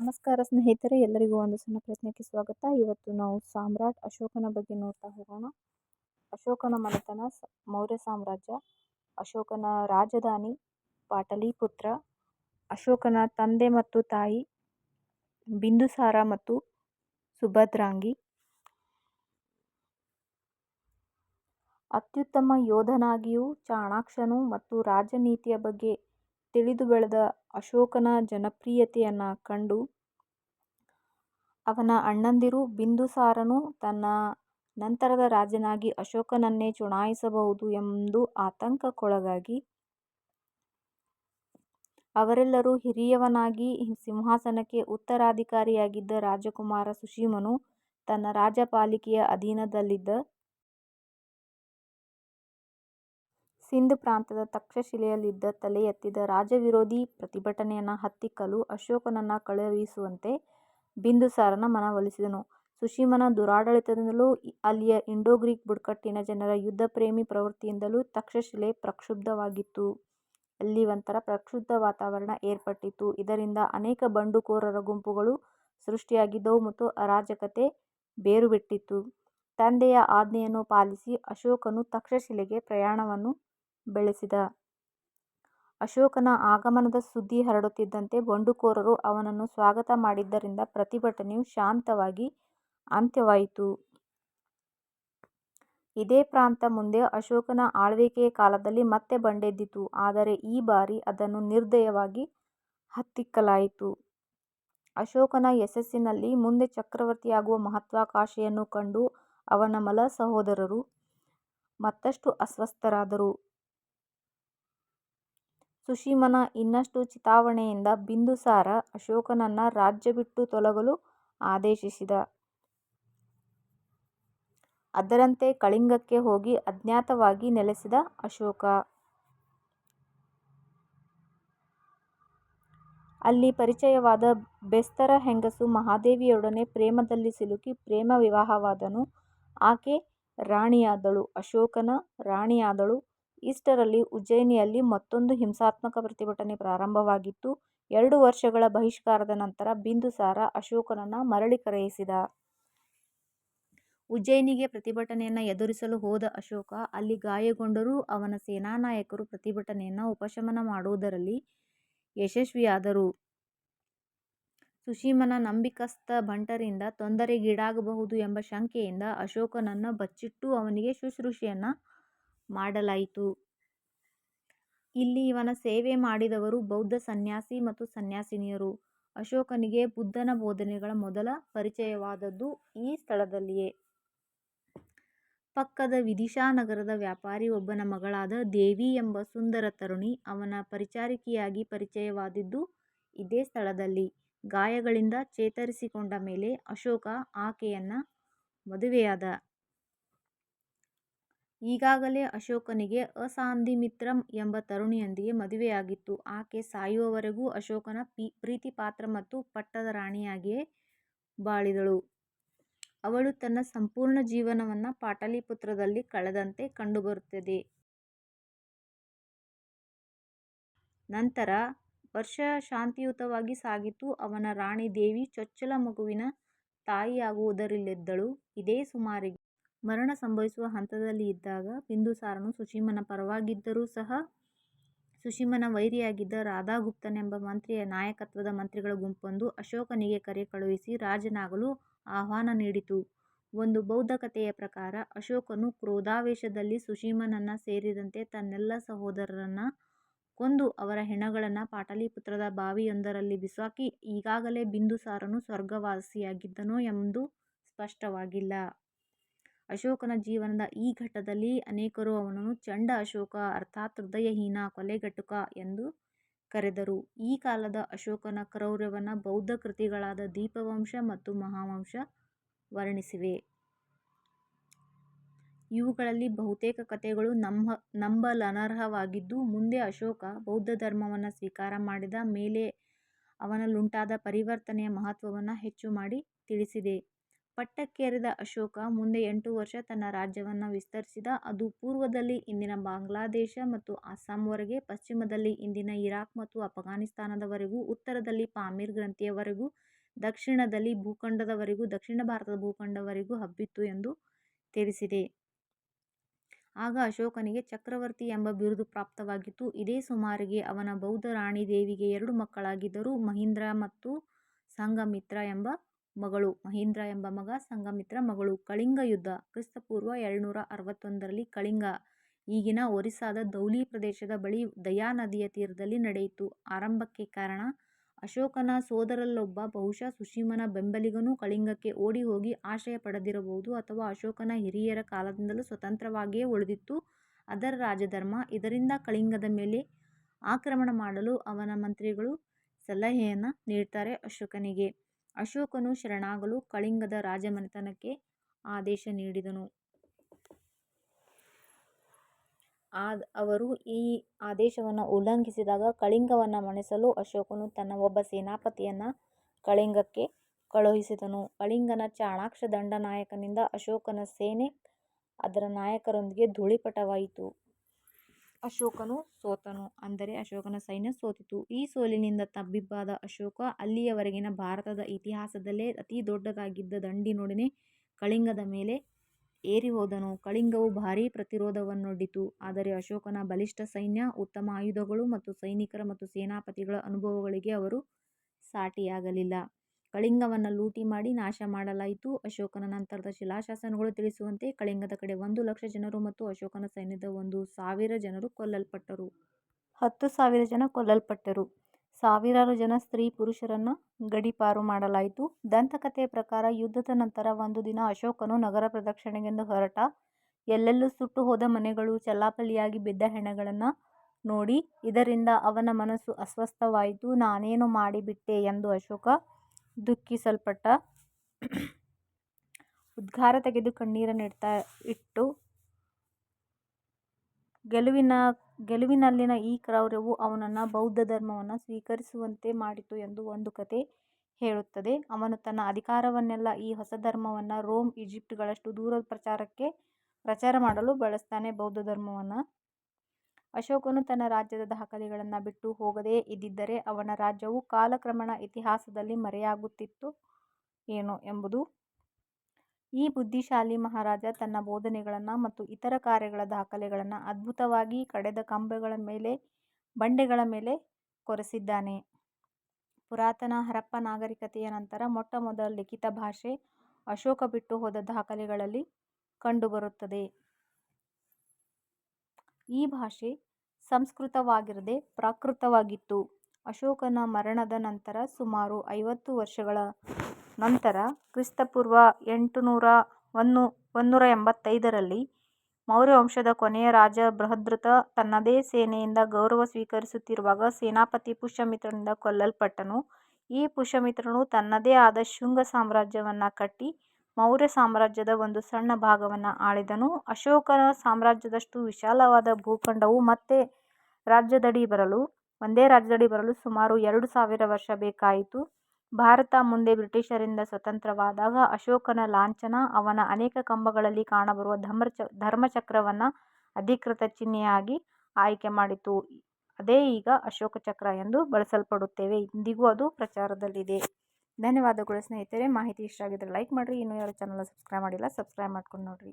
ನಮಸ್ಕಾರ ಸ್ನೇಹಿತರೆ, ಎಲ್ಲರಿಗೂ ಒಂದು ಸಣ್ಣ ಪ್ರಶ್ನೆಗೆ ಸ್ವಾಗತ. ಇವತ್ತು ನಾವು ಸಾಮ್ರಾಟ್ ಅಶೋಕನ ಬಗ್ಗೆ ನೋಡ್ತಾ ಹೋಗೋಣ. ಅಶೋಕನ ಮನೆತನ ಮೌರ್ಯ ಸಾಮ್ರಾಜ್ಯ, ಅಶೋಕನ ರಾಜಧಾನಿ ಪಾಟಲಿಪುತ್ರ, ಅಶೋಕನ ತಂದೆ ಮತ್ತು ತಾಯಿ ಬಿಂದುಸಾರ ಮತ್ತು ಸುಭದ್ರಾಂಗಿ. ಅತ್ಯುತ್ತಮ ಯೋಧನಾಗಿಯೂ, ಚಾಣಾಕ್ಷನು ಮತ್ತು ರಾಜನೀತಿಯ ಬಗ್ಗೆ ತಿಳಿದು ಬೆಳೆದ ಅಶೋಕನ ಜನಪ್ರಿಯತೆಯನ್ನು ಕಂಡು ಅವನ ಅಣ್ಣಂದಿರು ಬಿಂದುಸಾರನು ತನ್ನ ನಂತರದ ರಾಜನಾಗಿ ಅಶೋಕನನ್ನೇ ಚುನಾಯಿಸಬಹುದು ಎಂದು ಆತಂಕಕ್ಕೊಳಗಾಗಿ ಅವರೆಲ್ಲರೂ ಹಿರಿಯವನಾಗಿ ಸಿಂಹಾಸನಕ್ಕೆ ಉತ್ತರಾಧಿಕಾರಿಯಾಗಿದ್ದ ರಾಜಕುಮಾರ ಸುಶೀಮನು ತನ್ನ ರಾಜಪಾಲಿಕೆಯ ಅಧೀನದಲ್ಲಿದ್ದ ಸಿಂಧ್ ಪ್ರಾಂತದ ತಕ್ಷಶಿಲೆಯಲ್ಲಿದ್ದ ತಲೆ ಎತ್ತಿದ ರಾಜವಿರೋಧಿ ಪ್ರತಿಭಟನೆಯನ್ನು ಹತ್ತಿಕ್ಕಲು ಅಶೋಕನನ್ನು ಕಳುಹಿಸುವಂತೆ ಬಿಂದುಸಾರನ ಮನವೊಲಿಸಿದನು. ಸುಶೀಮನ ದುರಾಡಳಿತದಿಂದಲೂ ಅಲ್ಲಿಯ ಇಂಡೋ-ಗ್ರೀಕ್ ಬುಡಕಟ್ಟಿನ ಜನರ ಯುದ್ಧಪ್ರೇಮಿ ಪ್ರವೃತ್ತಿಯಿಂದಲೂ ತಕ್ಷಶಿಲೆ ಪ್ರಕ್ಷುಬ್ಧವಾಗಿತ್ತು. ಅಲ್ಲಿ ಒಂಥರ ಪ್ರಕ್ಷುಬ್ಧ ವಾತಾವರಣ ಏರ್ಪಟ್ಟಿತ್ತು. ಇದರಿಂದ ಅನೇಕ ಬಂಡುಕೋರರ ಗುಂಪುಗಳು ಸೃಷ್ಟಿಯಾಗಿದ್ದವು ಮತ್ತು ಅರಾಜಕತೆ ಬೇರುಬಿಟ್ಟಿತ್ತು. ತಂದೆಯ ಆಜ್ಞೆಯನ್ನು ಪಾಲಿಸಿ ಅಶೋಕನು ತಕ್ಷಶಿಲೆಗೆ ಪ್ರಯಾಣವನ್ನು ಬೆಳೆಸಿದ. ಅಶೋಕನ ಆಗಮನದ ಸುದ್ದಿ ಹರಡುತ್ತಿದ್ದಂತೆ ಬಂಡುಕೋರರು ಅವನನ್ನು ಸ್ವಾಗತ ಮಾಡಿದ್ದರಿಂದ ಪ್ರತಿಭಟನೆಯು ಶಾಂತವಾಗಿ ಅಂತ್ಯವಾಯಿತು. ಇದೇ ಪ್ರಾಂತ ಮುಂದೆ ಅಶೋಕನ ಆಳ್ವಿಕೆಯ ಕಾಲದಲ್ಲಿ ಮತ್ತೆ ಬಂಡೆದ್ದಿತು, ಆದರೆ ಈ ಬಾರಿ ಅದನ್ನು ನಿರ್ದಯವಾಗಿ ಹತ್ತಿಕ್ಕಲಾಯಿತು. ಅಶೋಕನ ಯಶಸ್ಸಿನಲ್ಲಿ ಮುಂದೆ ಚಕ್ರವರ್ತಿಯಾಗುವ ಮಹತ್ವಾಕಾಂಕ್ಷೆಯನ್ನು ಕಂಡು ಅವನ ಮಲ ಸಹೋದರರು ಮತ್ತಷ್ಟು ಅಸ್ವಸ್ಥರಾದರು. ಸುಶೀಮನ ಇನ್ನಷ್ಟು ಚಿತಾವಣೆಯಿಂದ ಬಿಂದುಸಾರ ಅಶೋಕನನ್ನ ರಾಜ್ಯ ಬಿಟ್ಟು ತೊಲಗಲು ಆದೇಶಿಸಿದ. ಅದರಂತೆ ಕಳಿಂಗಕ್ಕೆ ಹೋಗಿ ಅಜ್ಞಾತವಾಗಿ ನೆಲೆಸಿದ ಅಶೋಕ. ಅಲ್ಲಿ ಪರಿಚಯವಾದ ಬೆಸ್ತರ ಹೆಂಗಸು ಮಹಾದೇವಿಯೊಡನೆ ಪ್ರೇಮದಲ್ಲಿ ಸಿಲುಕಿ ಪ್ರೇಮ ವಿವಾಹವಾದನು. ಆಕೆ ರಾಣಿಯಾದಳು. ಅಶೋಕನ ರಾಣಿಯಾದಳು. ಇಷ್ಟರಲ್ಲಿ ಉಜ್ಜಯಿನಿಯಲ್ಲಿ ಮತ್ತೊಂದು ಹಿಂಸಾತ್ಮಕ ಪ್ರತಿಭಟನೆ ಪ್ರಾರಂಭವಾಗಿತ್ತು. ಎರಡು ವರ್ಷಗಳ ಬಹಿಷ್ಕಾರದ ನಂತರ ಬಿಂದುಸಾರ ಅಶೋಕನನ್ನು ಮರಳಿ ಕರೆಯಿಸಿದ. ಉಜ್ಜಯಿನಿಗೆ ಪ್ರತಿಭಟನೆಯನ್ನು ಎದುರಿಸಲು ಹೋದ ಅಶೋಕ, ಅಲ್ಲಿ ಗಾಯಗೊಂಡರೂ ಅವನ ಸೇನಾನಾಯಕರು ಪ್ರತಿಭಟನೆಯನ್ನು ಉಪಶಮನ ಮಾಡುವುದರಲ್ಲಿ ಯಶಸ್ವಿಯಾದರು. ಸುಶೀಮನ ನಂಬಿಕಸ್ಥ ಭಟರಿಂದ ತೊಂದರೆಗೀಡಾಗಬಹುದು ಎಂಬ ಶಂಕೆಯಿಂದ ಅಶೋಕನನ್ನು ಬಚ್ಚಿಟ್ಟು ಅವನಿಗೆ ಶುಶ್ರೂಷೆಯನ್ನು ಮಾಡಲಾಯಿತು. ಇಲ್ಲಿ ಇವನ ಸೇವೆ ಮಾಡಿದವರು ಬೌದ್ಧ ಸನ್ಯಾಸಿ ಮತ್ತು ಸನ್ಯಾಸಿನಿಯರು. ಅಶೋಕನಿಗೆ ಬುದ್ಧನ ಬೋಧನೆಗಳ ಮೊದಲ ಪರಿಚಯವಾದದ್ದು ಈ ಸ್ಥಳದಲ್ಲಿಯೇ. ಪಕ್ಕದ ವಿದಿಶಾ ನಗರದ ವ್ಯಾಪಾರಿ ಒಬ್ಬನ ಮಗಳಾದ ದೇವಿ ಎಂಬ ಸುಂದರ ತರುಣಿ ಅವನ ಪರಿಚಾರಿಕೆಯಾಗಿ ಪರಿಚಯವಾದಿದ್ದು ಇದೇ ಸ್ಥಳದಲ್ಲಿ. ಗಾಯಗಳಿಂದ ಚೇತರಿಸಿಕೊಂಡ ಮೇಲೆ ಅಶೋಕ ಆಕೆಯನ್ನು ಮದುವೆಯಾದ. ಈಗಾಗಲೇ ಅಶೋಕನಿಗೆ ಅಸಾಂಧಿಮಿತ್ರ ಎಂಬ ತರುಣಿಯೊಂದಿಗೆ ಮದುವೆಯಾಗಿತ್ತು. ಆಕೆ ಸಾಯುವವರೆಗೂ ಅಶೋಕನ ಪ್ರೀತಿಪಾತ್ರ ಮತ್ತು ಪಟ್ಟದ ರಾಣಿಯಾಗಿಯೇ ಬಾಳಿದಳು. ಅವಳು ತನ್ನ ಸಂಪೂರ್ಣ ಜೀವನವನ್ನು ಪಾಟಲಿಪುತ್ರದಲ್ಲಿ ಕಳೆದಂತೆ ಕಂಡುಬರುತ್ತದೆ. ನಂತರ ವರ್ಷ ಶಾಂತಿಯುತವಾಗಿ ಸಾಗಿತು. ಅವನ ರಾಣಿ ದೇವಿ ಚೊಚ್ಚಲ ಮಗುವಿನ ತಾಯಿಯಾಗುವುದರಲ್ಲಿದ್ದಳು. ಇದೇ ಸುಮಾರಿಗೆ ಮರಣ ಸಂಭವಿಸುವ ಹಂತದಲ್ಲಿ ಇದ್ದಾಗ ಬಿಂದುಸಾರನು ಸುಶೀಮನ ಪರವಾಗಿದ್ದರೂ ಸಹ ಸುಶೀಮನ ವೈರಿಯಾಗಿದ್ದ ರಾಧಾಗುಪ್ತನೆಂಬ ಮಂತ್ರಿಯ ನಾಯಕತ್ವದ ಮಂತ್ರಿಗಳ ಗುಂಪೊಂದು ಅಶೋಕನಿಗೆ ಕರೆ ಕಳುಹಿಸಿ ರಾಜನಾಗಲು ಆಹ್ವಾನ ನೀಡಿತು. ಒಂದು ಬೌದ್ಧ ಕಥೆಯ ಪ್ರಕಾರ ಅಶೋಕನು ಕ್ರೋಧಾವೇಶದಲ್ಲಿ ಸುಶೀಮನನ್ನು ಸೇರಿದಂತೆ ತನ್ನೆಲ್ಲ ಸಹೋದರರನ್ನು ಕೊಂದು ಅವರ ಹೆಣಗಳನ್ನು ಪಾಟಲಿಪುತ್ರದ ಬಾವಿಯೊಂದರಲ್ಲಿ ಬಿಸಾಕಿ ಈಗಾಗಲೇ ಬಿಂದುಸಾರನು ಸ್ವರ್ಗವಾಸಿಯಾಗಿದ್ದನೋ ಎಂದು ಸ್ಪಷ್ಟವಾಗಿಲ್ಲ. ಅಶೋಕನ ಜೀವನದ ಈ ಘಟ್ಟದಲ್ಲಿ ಅನೇಕರು ಅವನನ್ನು ಚಂಡ ಅಶೋಕ ಅರ್ಥಾತ್ ಹೃದಯಹೀನ ಕೊಲೆಗಟ್ಟುಕ ಎಂದು ಕರೆದರು. ಈ ಕಾಲದ ಅಶೋಕನ ಕ್ರೌರ್ಯವನ್ನು ಬೌದ್ಧ ಕೃತಿಗಳಾದ ದೀಪವಂಶ ಮತ್ತು ಮಹಾವಂಶ ವರ್ಣಿಸಿವೆ. ಇವುಗಳಲ್ಲಿ ಬಹುತೇಕ ಕಥೆಗಳು ನಂಬಲನರ್ಹವಾಗಿದ್ದು, ಮುಂದೆ ಅಶೋಕ ಬೌದ್ಧ ಧರ್ಮವನ್ನು ಸ್ವೀಕಾರ ಮಾಡಿದ ಮೇಲೆ ಅವನಲ್ಲುಂಟಾದ ಪರಿವರ್ತನೆಯ ಮಹತ್ವವನ್ನು ಹೆಚ್ಚು ಮಾಡಿ ತಿಳಿಸಿದೆ. ಪಟ್ಟಕ್ಕೇರಿದ ಅಶೋಕ ಮುಂದೆ ಎಂಟು ವರ್ಷ ತನ್ನ ರಾಜ್ಯವನ್ನು ವಿಸ್ತರಿಸಿದ. ಅದು ಪೂರ್ವದಲ್ಲಿ ಇಂದಿನ ಬಾಂಗ್ಲಾದೇಶ ಮತ್ತು ಅಸ್ಸಾಂವರೆಗೆ, ಪಶ್ಚಿಮದಲ್ಲಿ ಇಂದಿನ ಇರಾಕ್ ಮತ್ತು ಅಫಘಾನಿಸ್ತಾನದವರೆಗೂ, ಉತ್ತರದಲ್ಲಿ ಪಾಮೀರ್ ಗ್ರಂಥಿಯವರೆಗೂ, ದಕ್ಷಿಣದಲ್ಲಿ ಭೂಖಂಡದವರೆಗೂ, ದಕ್ಷಿಣ ಭಾರತದ ಭೂಖಂಡವರೆಗೂ ಹಬ್ಬಿತ್ತು ಎಂದು ತಿಳಿಸಿದೆ. ಆಗ ಅಶೋಕನಿಗೆ ಚಕ್ರವರ್ತಿ ಎಂಬ ಬಿರುದು ಪ್ರಾಪ್ತವಾಗಿತ್ತು. ಇದೇ ಸುಮಾರಿಗೆ ಅವನ ಬೌದ್ಧ ರಾಣಿ ದೇವಿಗೆ ಎರಡು ಮಕ್ಕಳಾಗಿದ್ದರು. ಮಹಿಂದ್ರ ಮತ್ತು ಸಂಘಮಿತ್ರ ಎಂಬ ಮಗಳು. ಮಹೇಂದ್ರ ಎಂಬ ಮಗ, ಸಂಘಮಿತ್ರ ಮಗಳು. ಕಳಿಂಗ ಯುದ್ಧ ಕ್ರಿಸ್ತಪೂರ್ವ ಎರಡುನೂರ ಅರವತ್ತೊಂದರಲ್ಲಿ ಕಳಿಂಗ ಈಗಿನ ಒರಿಸ್ಸಾದ ಧೌಲಿ ಪ್ರದೇಶದ ಬಳಿ ದಯಾ ನದಿಯ ತೀರದಲ್ಲಿ ನಡೆಯಿತು. ಆರಂಭಕ್ಕೆ ಕಾರಣ ಅಶೋಕನ ಸೋದರಲ್ಲೊಬ್ಬ ಬಹುಶಃ ಸುಶೀಮನ ಬೆಂಬಲಿಗನೂ ಕಳಿಂಗಕ್ಕೆ ಓಡಿ ಹೋಗಿ ಆಶ್ರಯ ಪಡೆದಿರಬಹುದು ಅಥವಾ ಅಶೋಕನ ಹಿರಿಯರ ಕಾಲದಿಂದಲೂ ಸ್ವತಂತ್ರವಾಗಿಯೇ ಉಳಿದಿತ್ತು ಅದರ ರಾಜಧರ್ಮ. ಇದರಿಂದ ಕಳಿಂಗದ ಮೇಲೆ ಆಕ್ರಮಣ ಮಾಡಲು ಅವನ ಮಂತ್ರಿಗಳು ಸಲಹೆಯನ್ನು ನೀಡ್ತಾರೆ ಅಶೋಕನಿಗೆ. ಅಶೋಕನು ಶರಣಾಗಲು ಕಳಿಂಗದ ರಾಜಮನೆತನಕ್ಕೆ ಆದೇಶ ನೀಡಿದನು. ಆದ, ಅವರು ಈ ಆದೇಶವನ್ನು ಉಲ್ಲಂಘಿಸಿದಾಗ ಕಳಿಂಗವನ್ನು ಮಣಿಸಲು ಅಶೋಕನು ತನ್ನ ಒಬ್ಬ ಸೇನಾಪತಿಯನ್ನು ಕಳಿಂಗಕ್ಕೆ ಕಳುಹಿಸಿದನು. ಕಳಿಂಗನ ಚಾಣಾಕ್ಷ ದಂಡನಾಯಕನಿಂದ ಅಶೋಕನ ಸೇನೆ ಅದರ ನಾಯಕರೊಂದಿಗೆ ಧೂಳೀಪಟವಾಯಿತು. ಅಶೋಕನು ಸೋತನು. ಅಂದರೆ ಅಶೋಕನ ಸೈನ್ಯ ಸೋತಿತು. ಈ ಸೋಲಿನಿಂದ ತಬ್ಬಿಬ್ಬಾದ ಅಶೋಕ ಅಲ್ಲಿಯವರೆಗಿನ ಭಾರತದ ಇತಿಹಾಸದಲ್ಲೇ ಅತಿ ದೊಡ್ಡದಾಗಿದ್ದ ದಂಡಿನೊಡನೆ ಕಳಿಂಗದ ಮೇಲೆ ಏರಿ ಹೋದನು ಕಳಿಂಗವು ಭಾರೀ ಪ್ರತಿರೋಧವನ್ನೊಡ್ಡಿತು. ಆದರೆ ಅಶೋಕನ ಬಲಿಷ್ಠ ಸೈನ್ಯ, ಉತ್ತಮ ಆಯುಧಗಳು ಮತ್ತು ಸೈನಿಕರ ಮತ್ತು ಸೇನಾಪತಿಗಳ ಅನುಭವಗಳಿಗೆ ಅವರು ಸಾಟಿಯಾಗಲಿಲ್ಲ. ಕಳಿಂಗವನ್ನು ಲೂಟಿ ಮಾಡಿ ನಾಶ ಮಾಡಲಾಯಿತು. ಅಶೋಕನ ನಂತರದ ಶಿಲಾಶಾಸನಗಳು ತಿಳಿಸುವಂತೆ ಕಳಿಂಗದ ಕಡೆ ಒಂದು ಲಕ್ಷ ಜನರು ಮತ್ತು ಅಶೋಕನ ಸೈನ್ಯದ ಒಂದು ಸಾವಿರ ಜನರು ಕೊಲ್ಲಲ್ಪಟ್ಟರು. ಹತ್ತು ಸಾವಿರ ಜನ ಕೊಲ್ಲಲ್ಪಟ್ಟರು. ಸಾವಿರಾರು ಜನ ಸ್ತ್ರೀ ಪುರುಷರನ್ನು ಗಡೀಪಾರು ಮಾಡಲಾಯಿತು. ದಂತಕಥೆಯ ಪ್ರಕಾರ ಯುದ್ಧದ ನಂತರ ಒಂದು ದಿನ ಅಶೋಕನು ನಗರ ಪ್ರದಕ್ಷಿಣೆಗೆಂದು ಹೊರಟ. ಎಲ್ಲೆಲ್ಲೂ ಸುಟ್ಟು ಹೋದ ಮನೆಗಳು ಚಲ್ಲಾಪಲ್ಲಿಯಾಗಿ ಬಿದ್ದ ಹೆಣಗಳನ್ನು ನೋಡಿ ಇದರಿಂದ ಅವನ ಮನಸ್ಸು ಅಸ್ವಸ್ಥವಾಯಿತು. ನಾನೇನು ಮಾಡಿಬಿಟ್ಟೆ ಎಂದು ಅಶೋಕ ದುಃಖಿಸಲ್ಪಟ್ಟ. ಉದ್ಗಾರ ತೆಗೆದು ಕಣ್ಣೀರನ್ನಿಡ್ತಾ ಇಟ್ಟು ಗೆಲುವಿನ ಗೆಲುವಿನಲ್ಲಿನ ಈ ಕ್ರೌರ್ಯವು ಅವನನ್ನು ಬೌದ್ಧ ಧರ್ಮವನ್ನು ಸ್ವೀಕರಿಸುವಂತೆ ಮಾಡಿತು ಎಂದು ಒಂದು ಕತೆ ಹೇಳುತ್ತದೆ. ಅವನು ತನ್ನ ಅಧಿಕಾರವನ್ನೆಲ್ಲ ಈ ಹೊಸ ಧರ್ಮವನ್ನು ರೋಮ್, ಈಜಿಪ್ಟ್ಗಳಷ್ಟು ದೂರ ಪ್ರಚಾರ ಮಾಡಲು ಬಳಸ್ತಾನೆ ಬೌದ್ಧ ಬೌದ್ಧಧರ್ಮವನ್ನು ಅಶೋಕನು ತನ್ನ ರಾಜ್ಯದ ದಾಖಲೆಗಳನ್ನು ಬಿಟ್ಟು ಹೋಗದೇ ಇದ್ದಿದ್ದರೆ ಅವನ ರಾಜ್ಯವು ಕಾಲಕ್ರಮೇಣ ಇತಿಹಾಸದಲ್ಲಿ ಮರೆಯಾಗುತ್ತಿತ್ತು ಏನೋ ಎಂಬುದು. ಈ ಬುದ್ಧಿಶಾಲಿ ಮಹಾರಾಜ ತನ್ನ ಬೋಧನೆಗಳನ್ನು ಮತ್ತು ಇತರ ಕಾರ್ಯಗಳ ದಾಖಲೆಗಳನ್ನು ಅದ್ಭುತವಾಗಿ ಕಡೆದ ಕಂಬಗಳ ಮೇಲೆ, ಬಂಡೆಗಳ ಮೇಲೆ ಕೊರೆಸಿದ್ದಾನೆ. ಪುರಾತನ ಹರಪ್ಪ ನಾಗರಿಕತೆಯ ನಂತರ ಮೊಟ್ಟಮೊದಲ ಲಿಖಿತ ಭಾಷೆ ಅಶೋಕ ಬಿಟ್ಟುಹೋದ ದಾಖಲೆಗಳಲ್ಲಿ ಕಂಡುಬರುತ್ತದೆ. ಈ ಭಾಷೆ ಸಂಸ್ಕೃತವಾಗಿರದೆ ಪ್ರಾಕೃತವಾಗಿತ್ತು. ಅಶೋಕನ ಮರಣದ ನಂತರ ಸುಮಾರು ಐವತ್ತು ವರ್ಷಗಳ ನಂತರ ಕ್ರಿಸ್ತಪೂರ್ವ ಎಂಟುನೂರ ಒಂದು ಒಂದೂರ ಎಂಬತ್ತೈದರಲ್ಲಿ ಮೌರ್ಯವಂಶದ ಕೊನೆಯ ರಾಜ ಬೃಹದ್ರಥ ತನ್ನದೇ ಸೇನೆಯಿಂದ ಗೌರವ ಸ್ವೀಕರಿಸುತ್ತಿರುವಾಗ ಸೇನಾಪತಿ ಪುಷ್ಯಮಿತ್ರನಿಂದ ಕೊಲ್ಲಲ್ಪಟ್ಟನು. ಈ ಪುಷ್ಯಮಿತ್ರನು ತನ್ನದೇ ಆದ ಶೃಂಗ ಸಾಮ್ರಾಜ್ಯವನ್ನು ಕಟ್ಟಿ ಮೌರ್ಯ ಸಾಮ್ರಾಜ್ಯದ ಒಂದು ಸಣ್ಣ ಭಾಗವನ್ನು ಆಳಿದನು. ಅಶೋಕನ ಸಾಮ್ರಾಜ್ಯದಷ್ಟು ವಿಶಾಲವಾದ ಭೂಖಂಡವು ಮತ್ತೆ ರಾಜ್ಯದಡಿ ಬರಲು, ಒಂದೇ ರಾಜ್ಯದಡಿ ಬರಲು ಸುಮಾರು ಎರಡು ಸಾವಿರ ವರ್ಷ ಬೇಕಾಯಿತು. ಭಾರತ ಮುಂದೆ ಬ್ರಿಟಿಷರಿಂದ ಸ್ವತಂತ್ರವಾದಾಗ ಅಶೋಕನ ಲಾಂಛನ ಅವನ ಅನೇಕ ಕಂಬಗಳಲ್ಲಿ ಕಾಣಬರುವ ಧರ್ಮಚಕ್ರವನ್ನು ಅಧಿಕೃತ ಚಿಹ್ನೆಯಾಗಿ ಆಯ್ಕೆ ಮಾಡಿತು. ಅದೇ ಈಗ ಅಶೋಕ ಚಕ್ರ ಎಂದು ಬಳಸಲ್ಪಡುತ್ತೇವೆ. ಇಂದಿಗೂ ಅದು ಪ್ರಚಾರದಲ್ಲಿದೆ. ಧನ್ಯವಾದಗಳು ಸ್ನೇಹಿತರೆ. ಮಾಹಿತಿ ಇಷ್ಟ ಆಗಿದ್ದರೆ ಲೈಕ್ ಮಾಡಿರಿ ಇನ್ನೂ ಯಾರು ಚಾನಲ್ನ ಸಬ್ಸ್ಕ್ರೈಬ್ ಮಾಡಿಲ್ಲ ಸಬ್ಸ್ಕ್ರೈಬ್ ಮಾಡ್ಕೊಂಡು ನೋಡ್ರಿ.